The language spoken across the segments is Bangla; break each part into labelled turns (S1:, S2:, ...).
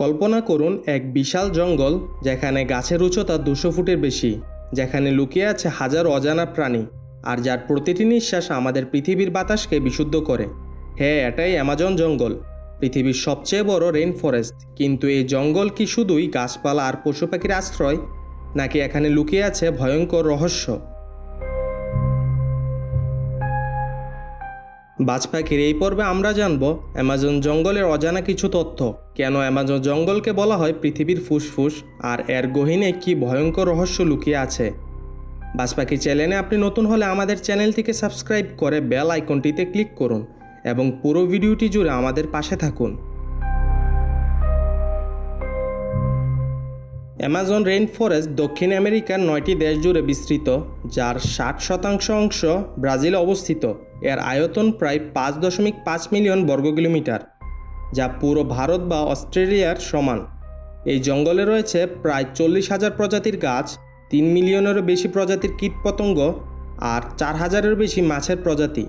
S1: কল্পনা করুন এক বিশাল জঙ্গল যেখানে গাছের উচ্চতা দুশো ফুটের বেশি, যেখানে লুকিয়ে আছে হাজার অজানা প্রাণী, আর যার প্রতিটি নিঃশ্বাস আমাদের পৃথিবীর বাতাসকে বিশুদ্ধ করে। হ্যাঁ এটাই অ্যামাজন জঙ্গল, পৃথিবীর সবচেয়ে বড় রেইন ফরেস্ট কিন্তু এই জঙ্গল কি শুধুই গাছপালা আর পশু পাখির আশ্রয়, নাকি এখানে লুকিয়ে আছে ভয়ঙ্কর রহস্য? বাজ পাখির এই পর্বে আমরা জানব অ্যামাজন জঙ্গলের অজানা কিছু তথ্য। কেন অ্যামাজন জঙ্গলকে বলা হয় পৃথিবীর ফুসফুস? আর এর গহীনে কি ভয়ঙ্কর রহস্য লুকিয়ে আছে? বাজপাখি চ্যানেলে আপনি নতুন হলে আমাদের চ্যানেলটিকে সাবস্ক্রাইব করে বেল আইকনটিতে ক্লিক করুন এবং পুরো ভিডিওটি জুড়ে আমাদের পাশে থাকুন। অ্যামাজন রেইন ফরেস্ট দক্ষিণ আমেরিকার নয়টি দেশ জুড়ে বিস্তৃত, যার ষাট শতাংশ অংশ ব্রাজিলে অবস্থিত। এর আয়তন প্রায় পাঁচ দশমিক পাঁচ মিলিয়ন বর্গ কিলোমিটার, যা পুরো ভারত বা অস্ট্রেলিয়ার সমান। এই জঙ্গলে রয়েছে প্রায় চল্লিশ হাজার প্রজাতির গাছ, তিন মিলিয়নেরও বেশি প্রজাতির কীটপতঙ্গ আর চার হাজারেরও বেশি মাছের প্রজাতি।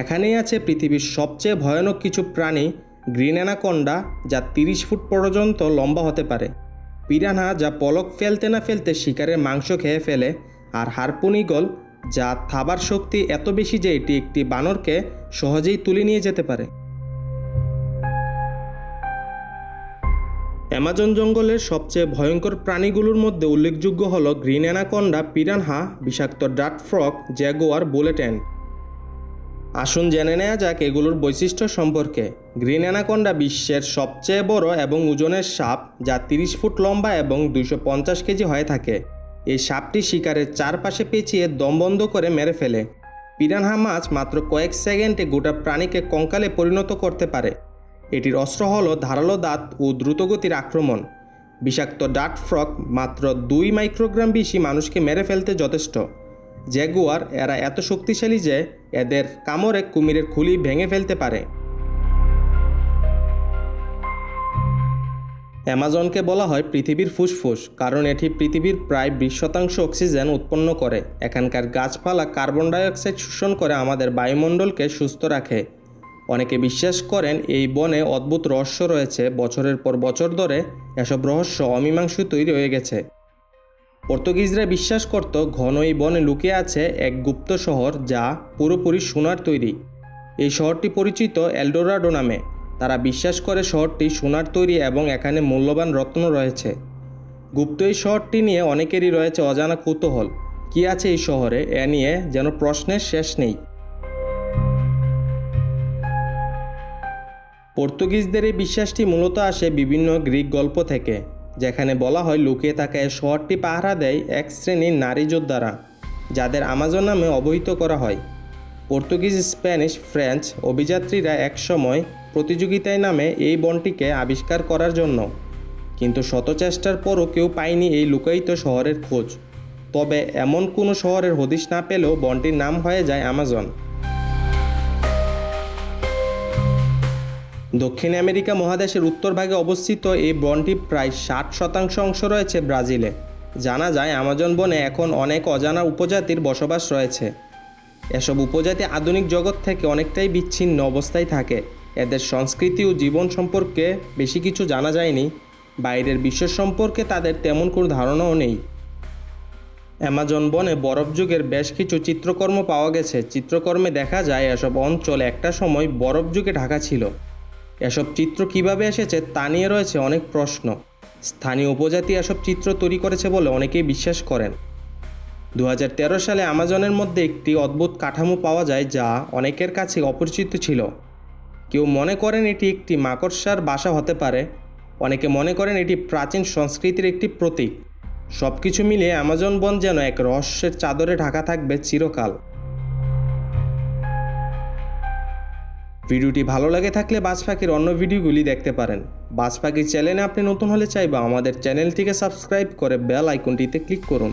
S1: এখানেই আছে পৃথিবীর সবচেয়ে ভয়ানক কিছু প্রাণী গ্রিন অ্যানাকন্ডা, যা তিরিশ ফুট পর্যন্ত লম্বা হতে পারে। পিরানহা যা পলক ফেলতে না ফেলতে শিকারের মাংস খেয়ে ফেলে, আর হারপুনিগল যা থাবার শক্তি এত বেশি যে এটি একটি বানরকে সহজেই তুলে নিয়ে যেতে পারে। অ্যামাজন জঙ্গলের সবচেয়ে ভয়ঙ্কর প্রাণীগুলোর মধ্যে উল্লেখযোগ্য হল গ্রিন অ্যানাকন্ডা, পিরানহা, বিষাক্ত ডাট ফ্রক, জ্যাগোয়ার বুলেটেন আসুন জেনে নেওয়া যাক এগুলোর বৈশিষ্ট্য সম্পর্কে। গ্রিন অ্যানাকন্ডা বিশ্বের সবচেয়ে বড় এবং ওজনের সাপ, যা তিরিশ ফুট লম্বা এবং দুইশো পঞ্চাশ কেজি হয়ে থাকে। এই সাপটি শিকারের চারপাশে পেঁচিয়ে দম বন্ধ করে মেরে ফেলে। পিরানহা মাছ মাত্র কয়েক সেকেন্ডে গোটা প্রাণীকে কঙ্কালে পরিণত করতে পারে। এটির অস্ত্র হল ধারালো দাঁত ও দ্রুতগতির আক্রমণ। বিষাক্ত ডাট ফ্রক মাত্র দুই মাইক্রোগ্রাম বেশি মানুষকে মেরে ফেলতে যথেষ্ট। জ্যাগুয়ার এরা এত শক্তিশালী যে এদের কামড়ে কুমিরের খুলি ভেঙে ফেলতে পারে। অ্যামাজনকে বলা হয় পৃথিবীর ফুসফুস, কারণ এটি পৃথিবীর প্রায় বিশ শতাংশ অক্সিজেন উৎপন্ন করে। এখানকার গাছপালা কার্বন ডাইঅক্সাইড শোষণ করে আমাদের বায়ুমণ্ডলকে সুস্থ রাখে। অনেকে বিশ্বাস করেন এই বনে অদ্ভুত রহস্য রয়েছে। বছরের পর বছর ধরে এসব রহস্য অমীমাংসিতই রয়ে গেছে। পর্তুগিজরা বিশ্বাস করত ঘন এই বনে লুকিয়ে আছে এক গুপ্ত শহর যা পুরোপুরি সোনার তৈরি। এই শহরটি পরিচিত এলডোরাডো নামে। তারা বিশ্বাস করে শহরটি সোনার তৈরি এবং এখানে মূল্যবান রত্ন রয়েছে। গুপ্ত এই শহরটি নিয়ে অনেকেরই রয়েছে অজানা কৌতূহল। কী আছে এই শহরে? এ নিয়ে যেন প্রশ্নের শেষ নেই। পর্তুগিজদের এই বিশ্বাসটি মূলত আসে বিভিন্ন গ্রিক গল্প থেকে। যেখানে বলা হয় লুকিয়ে থাকা এই শহরটি পাহারা দেয় এক শ্রেণির নারী যোদ্ধারা, যাদের আমাজন নামে অবহিত করা হয়। পর্তুগিজ, স্প্যানিশ, ফ্রেঞ্চ অভিযাত্রীরা একসময় প্রতিযোগিতায় নামে এই বনটিকে আবিষ্কার করার জন্য। কিন্তু শত চেষ্টার পরও কেউ পায়নি এই লুকায়িত শহরের খোঁজ। তবে এমন কোনো শহরের হদিশ না পেলেও বনটির নাম হয়ে যায় আমাজন। দক্ষিণ আমেরিকা মহাদেশের উত্তরভাগে অবস্থিত এই বনটি প্রায় ষাট শতাংশ অংশ রয়েছে ব্রাজিলে। জানা যায়, আমাজন বনে এখন অনেক অজানা উপজাতির বসবাস রয়েছে। এসব উপজাতি আধুনিক জগৎ থেকে অনেকটাই বিচ্ছিন্ন অবস্থায় থাকে। এদের সংস্কৃতি ও জীবন সম্পর্কে বেশি কিছু জানা যায়নি। বাইরের বিশ্ব সম্পর্কে তাদের তেমন কোনো ধারণাও নেই। অ্যামাজন বনে বরফ যুগের বেশ কিছু চিত্রকর্ম পাওয়া গেছে। চিত্রকর্মে দেখা যায়, এসব অঞ্চল একটা সময় বরফ যুগে ঢাকা ছিল। এসব চিত্র কীভাবে এসেছে তা নিয়ে রয়েছে অনেক প্রশ্ন। স্থানীয় উপজাতি এসব চিত্র তৈরি করেছে বলে অনেকেই বিশ্বাস করেন। দু হাজার তেরো সালে আমাজনের মধ্যে একটি অদ্ভুত কাঠামো পাওয়া যায় যা অনেকের কাছে অপরিচিত ছিল। কেউ মনে করেন এটি একটি মাকড়সার বাসা হতে পারে, অনেকে মনে করেন এটি প্রাচীন সংস্কৃতির একটি প্রতীক। সব কিছু মিলিয়ে অ্যামাজন বন যেন এক রহস্যের চাদরে ঢাকা থাকবে চিরকাল। ভিডিওটি ভালো লাগে থাকলে বাজ পাখির অন্য ভিডিওগুলি দেখতে পারেন। বাজ পাখির চ্যানেলে আপনি নতুন হলে চাইবা আমাদের চ্যানেলটিকে সাবস্ক্রাইব করে বেল আইকনটিতে ক্লিক করুন।